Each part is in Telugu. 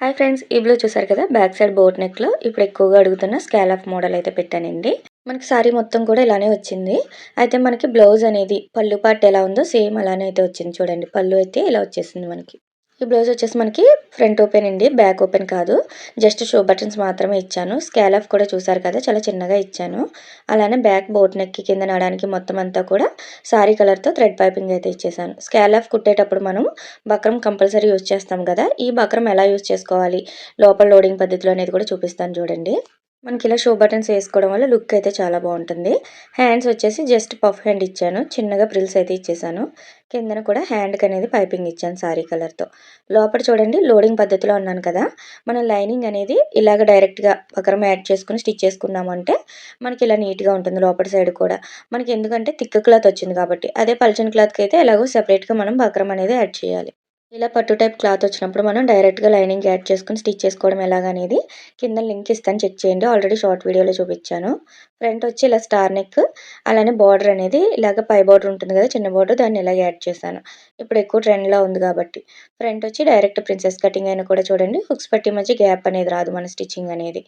హాయ్ ఫ్రెండ్స్ ఈ బ్లూ చూసారు కదా? బ్యాక్ సైడ్ బోట్ నెక్లో ఇప్పుడు ఎక్కువగా అడుగుతున్న స్కాలఫ్ ఆఫ్ మోడల్ అయితే పెట్టానండి. మనకి సారీ మొత్తం కూడా ఇలానే వచ్చింది. అయితే మనకి బ్లౌజ్ అనేది పళ్ళు పార్ట్ ఎలా ఉందో సేమ్ అలానే అయితే వచ్చింది చూడండి. పళ్ళు అయితే ఇలా వచ్చేసింది మనకి. ఈ బ్లౌజ్ వచ్చేసి మనకి ఫ్రంట్ ఓపెన్ అండి బ్యాక్ ఓపెన్ కాదు. జస్ట్ షో బటన్స్ మాత్రమే ఇచ్చాను. స్కాల్ ఆఫ్ కూడా చూసారు కదా చాలా చిన్నగా ఇచ్చాను. అలానే బ్యాక్ బోట్ నెక్ కింద నడడానికి మొత్తం అంతా కూడా సారీ కలర్తో థ్రెడ్ పైపింగ్ అయితే ఇచ్చేసాను. స్కాల్ ఆఫ్ కుట్టేటప్పుడు మనం బక్రం కంపల్సరీ యూజ్ చేస్తాం కదా ఈ బక్రం ఎలా యూజ్ చేసుకోవాలి లోపల లోడింగ్ పద్ధతిలో అనేది కూడా చూపిస్తాను చూడండి. మనకి ఇలా షో బటన్స్ వేసుకోవడం వల్ల లుక్ అయితే చాలా బాగుంటుంది. హ్యాండ్స్ వచ్చేసి జస్ట్ పఫ్ హ్యాండ్ ఇచ్చాను. చిన్నగా ప్రిల్స్ అయితే ఇచ్చేసాను. కిందన కూడా హ్యాండ్కి అనేది పైపింగ్ ఇచ్చాను సారీ కలర్తో లోపల చూడండి లోడింగ్ పద్ధతిలో ఉన్నాను కదా. మనం లైనింగ్ అనేది ఇలాగ డైరెక్ట్గా పక్కన యాడ్ చేసుకుని స్టిచ్ చేసుకున్నామంటే మనకి ఇలా నీట్గా ఉంటుంది లోపల సైడ్ కూడా. మనకి ఎందుకంటే థిక్ క్లాత్ వచ్చింది కాబట్టి. అదే పల్చన్ క్లాత్కి అయితే ఎలాగో సెపరేట్గా మనం బక్రం అనేది యాడ్ చేయాలి. ఇలా పట్టు టైప్ క్లాత్ వచ్చినప్పుడు మనం డైరెక్ట్గా లైనింగ్ యాడ్ చేసుకుని స్టిచ్ చేసుకోవడం ఎలాగనేది కింద లింక్ ఇస్తాను చెక్ చేయండి. ఆల్రెడీ షార్ట్ వీడియోలో చూపించాను. ఫ్రంట్ వచ్చి ఇలా స్టార్ నెక్ అలానే బార్డర్ అనేది ఇలాగ పై బార్డర్ ఉంటుంది కదా చిన్న బార్డర్ దాన్ని ఇలాగ యాడ్ చేశాను. ఇప్పుడు ఎక్కువ ట్రెండ్లో ఉంది కాబట్టి. ఫ్రంట్ వచ్చి డైరెక్ట్ ప్రిన్సెస్ కటింగ్ అయినా కూడా చూడండి హుక్స్ పట్టి మధ్య గ్యాప్ అనేది రాదు మన స్టిచ్చింగ్ అనేది.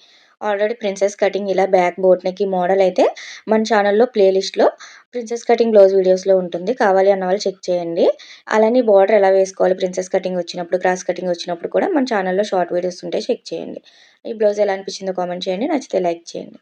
ఆల్రెడీ ప్రిన్సెస్ కటింగ్ ఇలా బ్యాక్ బోట్నెక్కి మోడల్ అయితే మన ఛానల్లో ప్లేలిస్ట్లో ప్రిన్సెస్ కటింగ్ బ్లౌజ్ వీడియోస్లో ఉంటుంది. కావాలి అన్న వాళ్ళు చెక్ చేయండి. అలానే బార్డర్ ఎలా వేసుకోవాలి? ప్రిన్సెస్ కటింగ్ వచ్చినప్పుడు క్రాస్ కటింగ్ వచ్చినప్పుడు కూడా మన ఛానల్లో షార్ట్ వీడియోస్ ఉంటే చెక్ చేయండి. ఈ బ్లౌజ్ ఎలా అనిపించిందో కామెంట్ చేయండి. నచ్చితే లైక్ చేయండి.